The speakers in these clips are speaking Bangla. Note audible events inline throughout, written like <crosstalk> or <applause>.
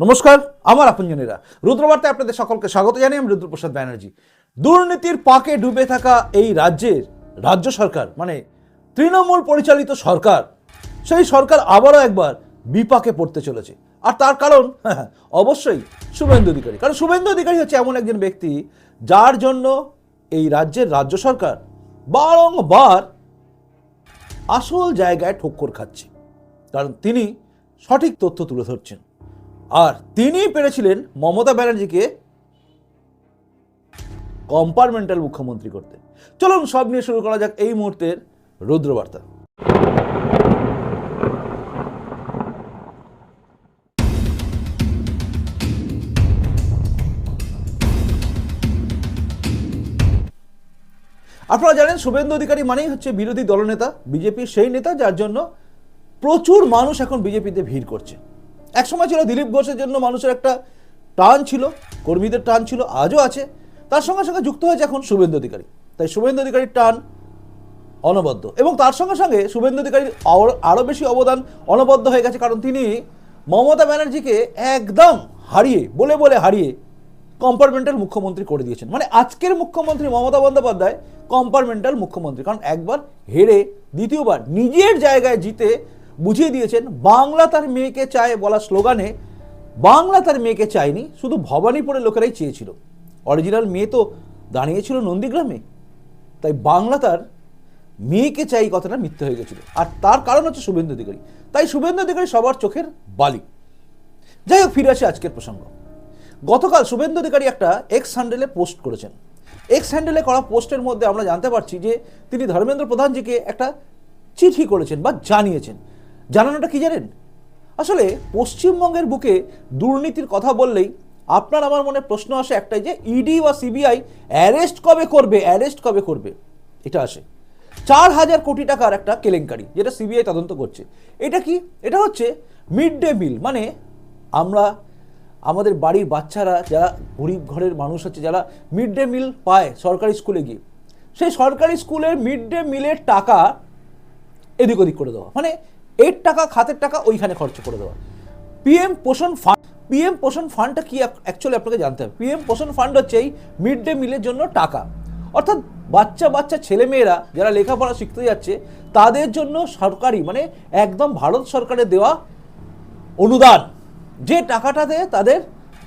নমস্কার, আমার আপনজনেরা। রুদ্রবার্তায় আপনাদের সকলকে স্বাগত জানাই আমি রুদ্রপ্রসাদ ব্যানার্জি। দুর্নীতির পাকে ডুবে থাকা এই রাজ্যের রাজ্য সরকার মানে তৃণমূল পরিচালিত সরকার, সেই সরকার আবারও একবার বিপাকে পড়তে চলেছে। আর তার কারণ, <laughs> অবশ্যই শুভেন্দু অধিকারী। কারণ শুভেন্দু অধিকারী হচ্ছে এমন একজন ব্যক্তি যার জন্য এই রাজ্যের রাজ্য সরকার বারংবার আসল জায়গায় ঠক্কর খাচ্ছে। কারণ তিনি সঠিক তথ্য তুলে ধরছেন। আর তিনি পেরেছিলেন মমতা ব্যানার্জিকে কম্পার্টমেন্টাল মুখ্যমন্ত্রী করতে। চলুন সব নিয়ে শুরু করা যাক এই মুহূর্তের রুদ্রবার্তা। আপনারা জানেন শুভেন্দু অধিকারী মানেই হচ্ছে বিরোধী দলনেতা, বিজেপির সেই নেতা, যার জন্য প্রচুর মানুষ এখন বিজেপিতে ভিড় করছে। এক সময় ছিল দিলীপ ঘোষের জন্য মানুষের একটা টান ছিল, কর্মীদের টান ছিল, আজও আছে। তার সঙ্গে সঙ্গে যুক্ত হয়েছে এখন শুভেন্দু অধিকারী। তাই শুভেন্দু অধিকারীর টান অনবদ্য। এবং তার সঙ্গে সঙ্গে শুভেন্দু অধিকারীর আরও বেশি অবদান অনবদ্য হয়ে গেছে, কারণ তিনি মমতা ব্যানার্জিকে একদম হারিয়ে, বলে বলে হারিয়ে কম্পার্টমেন্টাল মুখ্যমন্ত্রী করে দিয়েছেন। মানে আজকের মুখ্যমন্ত্রী মমতা বন্দ্যোপাধ্যায় কম্পার্টমেন্টাল মুখ্যমন্ত্রী। কারণ একবার হেরে, দ্বিতীয়বার নিজের জায়গায় জিতে বুঝিয়ে দিয়েছেন, বাংলা তার মেয়েকে চায় বলা স্লোগানে, বাংলা তার মেয়েকে চায়নি, শুধু ভবানীপুরের লোকেরাই চেয়েছিল। অরিজিনাল মেয়ে তো দাঁড়িয়েছিল নন্দীগ্রামে, তাই বাংলা তার মেয়েকে চাই কথাটা মিথ্যে হয়ে গেছিল। আর তার কারণ হচ্ছে শুভেন্দু অধিকারী। তাই শুভেন্দু অধিকারী সবার চোখের বালি। যাই হোক, ফিরে আসে আজকের প্রসঙ্গ। গতকাল শুভেন্দু অধিকারী একটা এক্স হ্যান্ডেলে পোস্ট করেছেন। এক্স হ্যান্ডেলে করা পোস্টের মধ্যে আমরা জানতে পারছি যে তিনি ধর্মেন্দ্র প্রধানজিকে একটা চিঠি করেছেন বা জানিয়েছেন। জানানোটা কি জানেন? আসলে পশ্চিমবঙ্গের বুকে দুর্নীতির কথা বললেই আপনার আমার মনে প্রশ্ন আসে একটাই যে ইডি বা সিবিআই অ্যারেস্ট কবে করবে অ্যারেস্ট কবে করবে? এটা আসে। চার হাজার কোটি টাকার একটা কেলেঙ্কারি, যেটা সিবিআই তদন্ত করছে। এটা কি? এটা হচ্ছে মিড ডে মিল মানে আমরা, আমাদের বাড়ির বাচ্চারা যারা গরিব ঘরের মানুষ আছে যারা মিড ডে মিল পায় সরকারি স্কুলে গিয়ে, সেই সরকারি স্কুলের মিড ডে মিলের টাকা এদিক ওদিক করে দেওয়া। মানে এর টাকা, খাতের টাকা ওইখানে খরচ করে দেওয়া। পিএম পোষণ ফান্ড পিএম পোষণ ফান্ডটা কি অ্যাকচুয়ালি আপনাকে জানতে হবে। পিএম পোষণ ফান্ড হচ্ছে এই মিড ডে মিলের জন্য টাকা। অর্থাৎ বাচ্চা বাচ্চা ছেলেমেয়েরা যারা লেখাপড়া শিখতে যাচ্ছে, তাদের জন্য সরকারি মানে একদম ভারত সরকারের দেওয়া অনুদান। যে টাকাটাতে তাদের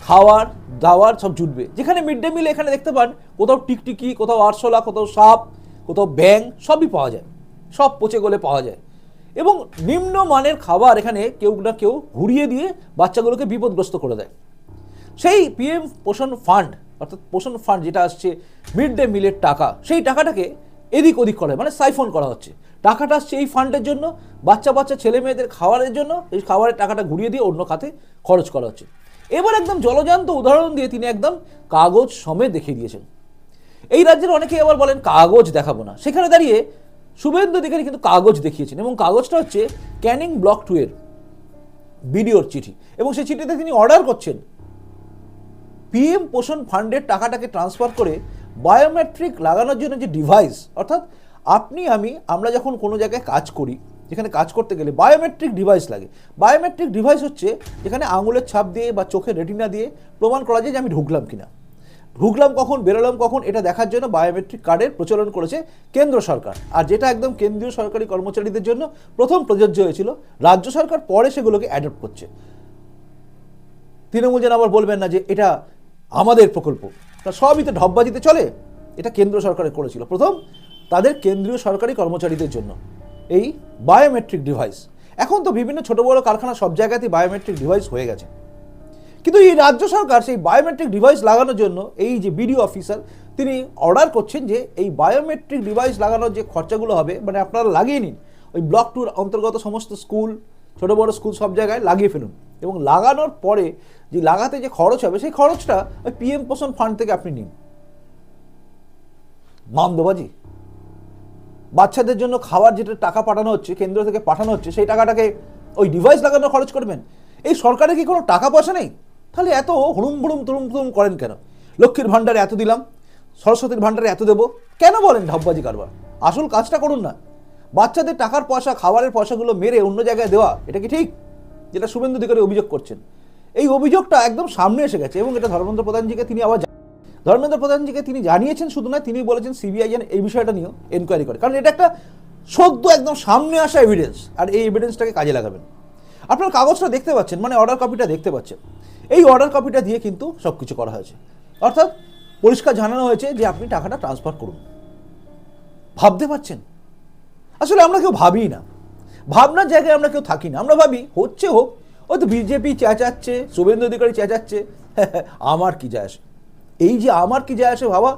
খাওয়ার, দাওয়ার সব জুটবে। যেখানে মিড ডে মিল এখানে দেখতে পান, কোথাও টিকটিকি, কোথাও আরশোলা, কোথাও সাপ, কোথাও ব্যাং সবই পাওয়া যায়। সব পচে গলে পাওয়া যায়। এবং নিম্ন মানের খাবার এখানে কেউ না কেউ ঘুরিয়ে দিয়ে বাচ্চাগুলোকে বিপদগ্রস্ত করে দেয়। সেই পিএম পোষণ ফান্ড, অর্থাৎ পোষণ ফান্ড যেটা আসছে, মিড ডে মিলের টাকা, সেই টাকাটাকে এদিক ওদিক করা মানে সাইফন করা হচ্ছে। টাকাটা আসছে এই ফান্ডের জন্য, বাচ্চা বাচ্চা, ছেলে মেয়েদের খাবারের জন্য, এই খাবারের টাকাটা ঘুরিয়ে দিয়ে অন্য খাতে খরচ করা হচ্ছে। এবার একদম জলজান্ত উদাহরণ দিয়ে তিনি একদম কাগজ সমেত দেখিয়ে দিয়েছেন। এই রাজ্যের অনেকেই আবার বলেন, কাগজ দেখাবো না। সেখানে দাঁড়িয়ে শুভেন্দু অধিকারী কিন্তু কাগজ দেখিয়েছেন এবং কাগজটা হচ্ছে ক্যানিং ব্লক টু এর বিডিওর চিঠি এবং সেই চিঠিতে তিনি অর্ডার করছেন পিএম পোষণ ফান্ডের টাকাটাকে ট্রান্সফার করে বায়োমেট্রিক লাগানোর জন্য যে ডিভাইস অর্থাৎ আপনি, আমি, আমরা যখন কোনো জায়গায় কাজ করি, যেখানে কাজ করতে গেলে বায়োমেট্রিক ডিভাইস লাগে। বায়োমেট্রিক ডিভাইস হচ্ছে যেখানে আঙুলের ছাপ দিয়ে বা চোখের রেটিনা দিয়ে প্রমাণ করা যায় যে আমি ঢুকলাম কিনা। ঢুকলাম কখন, বেরোলাম কখন, এটা দেখার জন্য বায়োমেট্রিক কার্ডের প্রচলন করেছে কেন্দ্র সরকার। আর যেটা একদম কেন্দ্রীয় সরকারি কর্মচারীদের জন্য প্রথম প্রযোজ্য হয়েছিল, রাজ্য সরকার পরে সেগুলোকে অ্যাডপ্ট করছে। তৃণমূল যেন আবার বলবেন না যে এটা আমাদের প্রকল্প। তা সবই তো ঢপবাজিতে চলে, এটা কেন্দ্র সরকারের করেছিল। প্রথম, তাদের কেন্দ্রীয় সরকারি কর্মচারীদের জন্য। এই বায়োমেট্রিক ডিভাইস এখন তো বিভিন্ন ছোট বড় কারখানা সব জায়গাতেই বায়োমেট্রিক ডিভাইস হয়ে গেছে। কিন্তু এই রাজ্য সরকার সেই বায়োমেট্রিক ডিভাইস লাগানোর জন্য এই যে বিডিও অফিসার তিনি অর্ডার করছেন যে এই বায়োমেট্রিক ডিভাইস লাগানোর যে খরচাগুলো হবে মানে আপনারা লাগিয়ে নিন। ওই ব্লক টুর অন্তর্গত সমস্ত স্কুল ছোটো বড় স্কুল সব জায়গায় লাগিয়ে ফেলুন। এবং লাগানোর পরে যে লাগাতে যে খরচ হবে, সেই খরচটা ওই পিএম পোষণ ফান্ড থেকে আপনি নিন। মামদোবাজি। বাচ্চাদের জন্য খাবার যেটা টাকা পাঠানো হচ্ছে, কেন্দ্র থেকে পাঠানো হচ্ছে, সেই টাকাটাকে ওই ডিভাইস লাগানো খরচ করবেন। এই সরকারের কি কোনো টাকা পয়সা নেই? তাহলে এত হুড়ুম বুড়ুম তুরুম তুরুম করেন কেন? লক্ষ্মীর ভাণ্ডারে এত দিলাম, সরস্বতীর ভাণ্ডারে এত দেবো, কেন বলেন ঢপবাজি কারবার? আসল কাজটা করুন না। বাচ্চাদের টাকার পয়সা, খাবারের পয়সাগুলো মেরে অন্য জায়গায় দেওয়া, এটা কি ঠিক? যেটা শুভেন্দু অধিকারী অভিযোগ করছেন। এই অভিযোগটা একদম সামনে এসে গেছে এবং এটা ধর্মেন্দ্র প্রধানজিকে তিনি আবার ধর্মেন্দ্র প্রধানজিকে তিনি জানিয়েছেন শুধু নয় তিনি বলেছেন সিবিআই যেন এই বিষয়টা নিয়েও এনকোয়ারি করে। কারণ এটা একটা সদ্য একদম সামনে আসা এভিডেন্স আর এই এভিডেন্সটাকে কাজে লাগাবেন। আপনার কাগজটা দেখতে পাচ্ছেন মানে অর্ডার কপিটা দেখতে পাচ্ছেন। এই অর্ডার কপিটা দিয়ে কিন্তু সব কিছু করা হয়েছে। অর্থাৎ পরিষ্কার জানানো হয়েছে যে আপনি টাকাটা ট্রান্সফার করুন। ভাবতে পারছেন? আসলে আমরা কেউ ভাবি না। ভাবনার জায়গায় আমরা কেউ থাকি না। আমরা ভাবি, হচ্ছে হোক হয়তো বিজেপি চেঁচাচ্ছে, শুভেন্দু অধিকারী চেঁচাচ্ছে, <laughs> আমার কি যায় আসে? এই যে আমার কি যায় আসে ভাবা,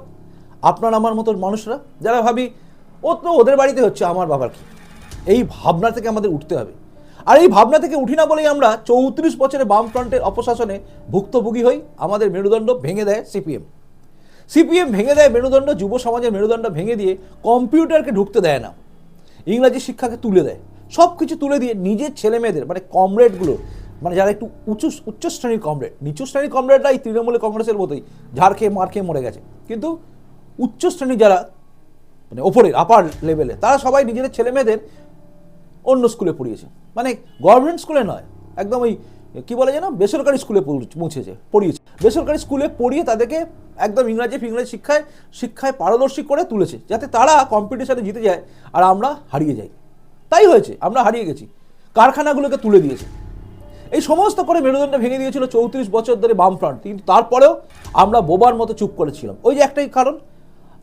আপনার আমার মতো মানুষরা, যারা ভাবি, ও তো ওদের বাড়িতে হচ্ছে, আমার বাবার কি? এই ভাবনা থেকে আমাদের উঠতে হবে। আর এই ভাবনা থেকে উঠি না বলেই আমরা চৌত্রিশ বছরে বামফ্রন্টের অপশাসনে ভুক্তভোগী হই। আমাদের মেরুদণ্ড ভেঙে দেয় সিপিএম। সিপিএম ভেঙে দেয় মেরুদণ্ড, যুব সমাজের মেরুদণ্ড ভেঙে দিয়ে কম্পিউটারকে ঢুকতে দেয় না। ইংরাজি শিক্ষাকে তুলে দেয়। সব কিছু তুলে দিয়ে নিজের ছেলে মেয়েদের মানে কমরেডগুলো মানে যারা একটু উঁচু, উচ্চ শ্রেণির কমরেড, নিচু শ্রেণির কমরেডরা এই তৃণমূলে কংগ্রেসের মতোই ঝাড় খেয়ে, মার খেয়ে মরে গেছে। কিন্তু উচ্চ শ্রেণির যারা মানে ওপরের আপার লেভেলে তারা সবাই নিজেদের ছেলে মেয়েদের অন্য স্কুলে পড়িয়েছে। মানে গভর্নমেন্ট স্কুলে নয়, একদম ওই, কি বলে যেন, বেসরকারি স্কুলে পৌঁছেছে, পড়িয়েছে। বেসরকারি স্কুলে পড়িয়ে তাদেরকে একদম ইংরাজি, ফিংরাজি শিক্ষায় শিক্ষায় পারদর্শী করে তুলেছে, যাতে তারা কম্পিটিশনে জিতে যায় আর আমরা হারিয়ে যাই। তাই হয়েছে, আমরা হারিয়ে গেছি। কারখানাগুলোকে তুলে দিয়েছে। এই সমস্ত করে মেরুদণ্ড ভেঙে দিয়েছিল চৌত্রিশ বছর ধরে বামফ্রন্ট। কিন্তু তারপরেও আমরা বোবার মতো চুপ করেছিলাম। ওই যে একটাই কারণ,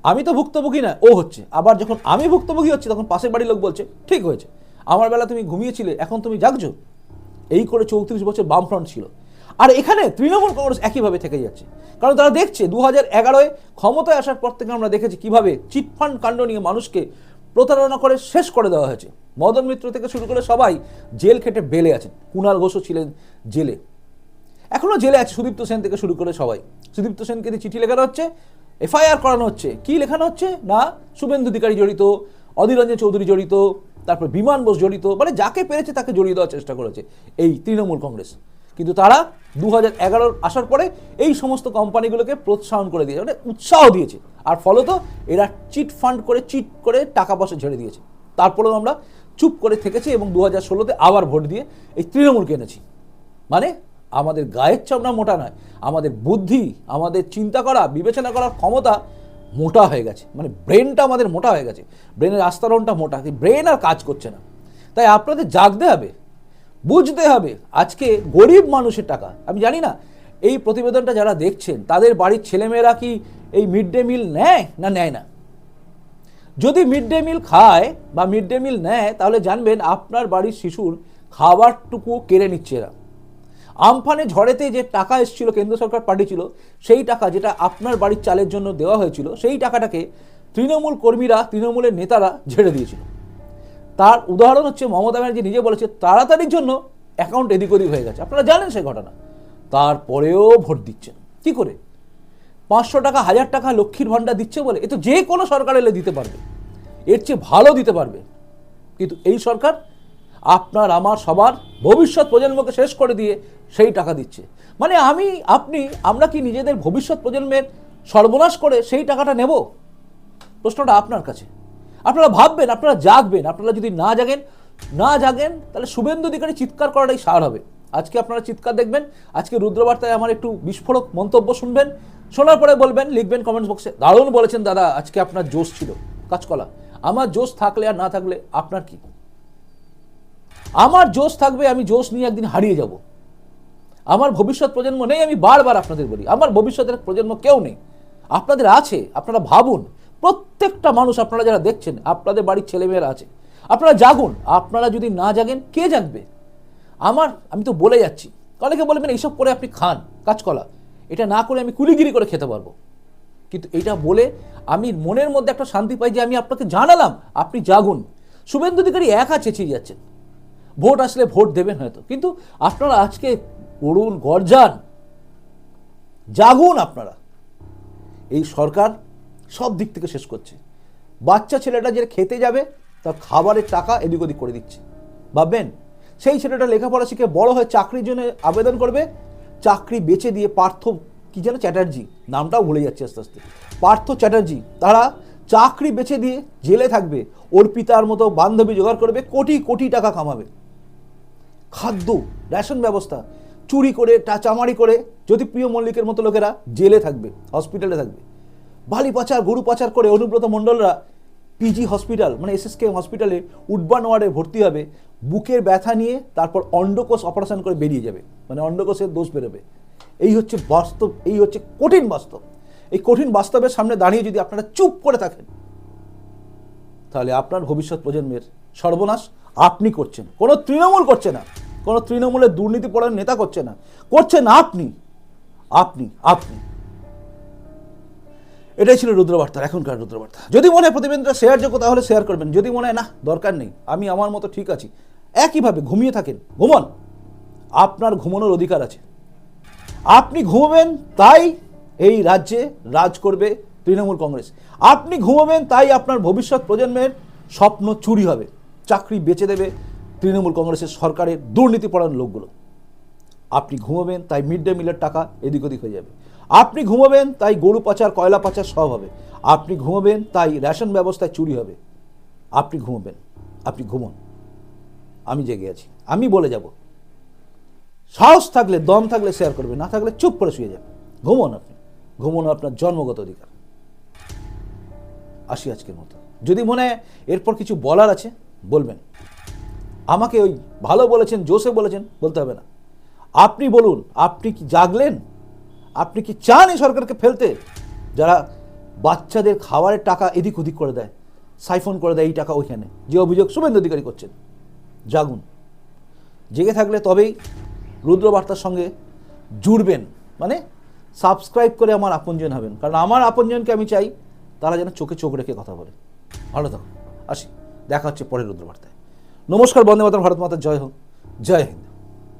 আমি তো ভুক্তভোগী না, ও হচ্ছে। আবার যখন আমি ভুক্তভোগী হচ্ছি, তখন পাশের বাড়ির লোক বলছে, ঠিক হয়েছে। আমার বেলা তুমি ঘুমিয়েছিলে, এখন তুমি জাগছো? এই করে চৌত্রিশ বছর বামফ্রন্ট ছিল। আর এখানে তৃণমূল কংগ্রেস একইভাবে থেকে যাচ্ছে। কারণ তারা দেখছে দু হাজার এগারোয় ক্ষমতায় আসার পর থেকে আমরা দেখেছি কীভাবে চিটফান্ড কাণ্ড নিয়ে মানুষকে প্রতারণা করে শেষ করে দেওয়া হয়েছে। মদন মিত্র থেকে শুরু করে সবাই জেল খেটে বেলে আছেন। কুণাল ঘোষও ছিলেন জেলে। এখনও জেলে আছে সুদীপ্ত সেন থেকে শুরু করে সবাই। সুদীপ্ত সেনকে দিয়ে চিঠি লেখানো হচ্ছে, এফআইআর করানো হচ্ছে, কি লেখানো হচ্ছে? না, শুভেন্দু অধিকারী জড়িত, অধীর রঞ্জন চৌধুরী জড়িত তারপর বিমান বোস জড়িত মানে যাকে পেরেছে তাকে জড়িয়ে দেওয়ার চেষ্টা করেছে এই তৃণমূল কংগ্রেস। কিন্তু তারা দু হাজার এগারো আসার পরে এই সমস্ত কোম্পানিগুলোকে প্রোৎসাহন করে দিয়েছে মানে উৎসাহ দিয়েছে। আর ফলত এরা চিট ফান্ড করে, চিট করে টাকা পয়সা ঝেড়ে দিয়েছে। তারপরেও আমরা চুপ করে থেকেছি এবং দু হাজার ষোলোতে আবার ভোট দিয়ে এই তৃণমূলকে এনেছি। মানে আমাদের গায়ের চামড়া মোটা নয়, আমাদের বুদ্ধি, আমাদের চিন্তা করা, বিবেচনা করার ক্ষমতা মোটা হয়ে গেছে। মানে ব্রেনটা আমাদের মোটা হয়ে গেছে। ব্রেনের আস্তরণটা মোটা। ব্রেন আর কাজ করছে না। তাই আপনাদের জাগতে হবে, বুঝতে হবে, আজকে গরিব মানুষের টাকা। আমি জানি না, এই প্রতিবেদনটা যারা দেখছেন, তাদের বাড়ির ছেলেমেয়েরা কি এই মিড ডে মিল নেয় না নেয় না? যদি মিড ডে মিল খায় বা মিড ডে মিল নেয়, তাহলে জানবেন আপনার বাড়ির শিশুর খাবারটুকু কেড়ে নিচ্ছে এরা। আমফানে ঝড়েতে যে টাকা এসেছিল, কেন্দ্র সরকার পাঠিয়েছিল, সেই টাকা যেটা আপনার বাড়ির চালের জন্য দেওয়া হয়েছিল, সেই টাকাটাকে তৃণমূল কর্মীরা, তৃণমূলের নেতারা ঝেড়ে দিয়েছিল। তার উদাহরণ হচ্ছে মমতা ব্যানার্জি নিজে বলেছে, তাড়াতাড়ির জন্য অ্যাকাউন্ট এদিক ওদিক হয়ে গেছে। আপনারা জানেন সেই ঘটনা। তারপরেও ভোট দিচ্ছেন কি করে? পাঁচশো টাকা, হাজার টাকা লক্ষ্মীর ভাণ্ডার দিচ্ছে বলে? এ তো যে কোনো সরকার এলে দিতে পারবে। এর চেয়ে ভালো দিতে পারবে। কিন্তু এই সরকার আপনার, আমার, সবার ভবিষ্যৎ প্রজন্মকে শেষ করে দিয়ে সেই টাকা দিচ্ছে। মানে আমি, আপনি, আমরা কি নিজেদের ভবিষ্যৎ প্রজন্মের সর্বনাশ করে সেই টাকাটা নেব? প্রশ্নটা আপনার কাছে। আপনারা ভাববেন, আপনারা জাগবেন, আপনারা যদি না জাগেন না জাগেন, তাহলে শুভেন্দু অধিকারী চিৎকার করাটাই সার হবে। আজকে আপনারা চিৎকার দেখবেন, আজকে রুদ্রবার্তায় আমার একটু বিস্ফোরক মন্তব্য শুনবেন, শোনার পরে বলবেন, লিখবেন কমেন্টস বক্সে দারুণ বলেছেন দাদা, আজকে আপনার জোশ ছিল কাজকলা আমার জোশ থাকলে আর না থাকলে আপনার কি? আমার জোশ থাকবে, আমি জোশ নিয়ে একদিন হারিয়ে যাব। আমার ভবিষ্যৎ প্রজন্ম নেই, আমি বারবার আপনাদের বলি, আমার ভবিষ্যতের প্রজন্ম কেউ নেই। আপনাদের আছে, আপনারা ভাবুন, প্রত্যেকটা মানুষ আপনারা যারা দেখছেন, আপনাদের বাড়ির ছেলেমেয়েরা আছে, আপনারা জাগুন, আপনারা যদি না জাগেন, কে জাগবে? আমার, আমি তো বলে যাচ্ছি, অনেকে বলবেন এইসব করে আপনি খান কাজকলা এটা না করে আমি কুলিগিরি করে খেতে পারব। কিন্তু এটা বলে আমি মনের মধ্যে একটা শান্তি পাই যে আমি আপনাকে জানালাম, আপনি জাগুন। শুভেন্দু অধিকারী একা চেঁচিয়ে যাচ্ছেন। ভোট আসলে ভোট দেবেন হয়তো, কিন্তু আপনারা আজকে করুন গরজান। জাগুন আপনারা। এই সরকার সব দিক থেকে শেষ করছে। বাচ্চা ছেলেটা যে খেতে যাবে, তার খাবারের টাকা এদিক ওদিক করে দিচ্ছে। ভাববেন? সেই ছেলেটা লেখাপড়া শিখে বড় হয়ে চাকরির জন্য আবেদন করবে। চাকরি বেচে দিয়ে পার্থ, কি যেন চ্যাটার্জি, নামটাও ভুলে যাচ্ছে আস্তে আস্তে। পার্থ চ্যাটার্জি, তারা চাকরি বেছে দিয়ে জেলে থাকবে। অর্পিতার মতো বান্ধবী জোগাড় করবে, কোটি কোটি টাকা কামাবে। খাদ্য, রেশন ব্যবস্থা চুরি করে, টাচামারি করে, যদি প্রিয় মল্লিকের মতো লোকেরা জেলে থাকবে হসপিটালে থাকবে। বালি পাচার, গরু পাচার করে অনুব্রত মণ্ডলরা পিজি হসপিটাল মানে এসএসকে হসপিটালে উডবান ওয়ার্ডে ভর্তি হবে, বুকের ব্যথা নিয়ে তারপর অন্ডকোষ অপারেশন করে বেরিয়ে যাবে মানে অন্ডকোষের দোষ বেরোবে। এই হচ্ছে বাস্তব, এই হচ্ছে কঠিন বাস্তব। এই কঠিন বাস্তবের সামনে দাঁড়িয়ে যদি আপনারা চুপ করে থাকেন, তাহলে আপনার ভবিষ্যৎ প্রজন্মের সর্বনাশ আপনি করছেন, কোনো তৃণমূল করছে না। কোনো তৃণমূলের দুর্নীতি পড়ার নেতা করছে না। করছেন আপনি। আপনি আপনি। এটাই ছিল রুদ্রবার্তার, এখনকার রুদ্রবার্তা। যদি মনে হয় প্রতিবেদনটা শেয়ার যোগ্য, তাহলে শেয়ার করবেন। যদি মনে হয়, না, দরকার নেই। আমি আমার মতো ঠিক আছি। একইভাবে ঘুমিয়ে থাকেন। ঘুমন। আপনার ঘুমানোর অধিকার আছে। আপনি ঘুমাবেন, তাই এই রাজ্যে রাজ করবে তৃণমূল কংগ্রেস। আপনি ঘুমাবেন, তাই আপনার ভবিষ্যৎ প্রজন্মের স্বপ্ন চুরি হবে। চাকরি বেচে দেবে তৃণমূল কংগ্রেসের সরকারের দুর্নীতি পড়ানোর লোকগুলো। আপনি ঘুমাবেন, তাই মিড ডে মিলের টাকা এদিক ওদিক হয়ে যাবে। আপনি ঘুমাবেন, তাই গরু পাচার, কয়লা পাচার সব হবে। আপনি ঘুমাবেন, তাই রেশন ব্যবস্থায় চুরি হবে। আপনি ঘুমাবেন, আপনি ঘুমন। আমি জেগে আছি, আমি বলে যাব। সাহস থাকলে, দম থাকলে শেয়ার করবে না থাকলে চুপ করে শুয়ে যাবে ঘুমন আপনি, ঘুমন আপনার জন্মগত অধিকার। আসি আজকের মতো। যদি মনে এরপর কিছু বলার আছে, বলবেন। আমাকে ওই ভালো বলেছেন জোসে বলেছেন, বলতে হবে না। আপনি বলুন, আপনি কি জাগলেন? আপনি কি চান এই সরকারকে ফেলতে? যারা বাচ্চাদের খাবারের টাকা এদিক ওদিক করে দেয়, সাইফোন করে দেয়, এই টাকা ওইখানে। যে অভিযোগ শুভেন্দু অধিকারী করছেন। জাগুন। জেগে থাকলে তবেই রুদ্রবার্তার সঙ্গে জুড়বেন। মানে সাবস্ক্রাইব করে আমার আপনজন হবেন। কারণ আমার আপনজনকে আমি চাই, তারা যেন চোখে চোখ রেখে কথা বলে। ভালো থাকুন। আসি। দেখা হচ্ছে পরের রুদ্রবার্তায়। নমস্কার বন্দে মাতার ভারত মাতার জয় হোক। জয় হিন্দ।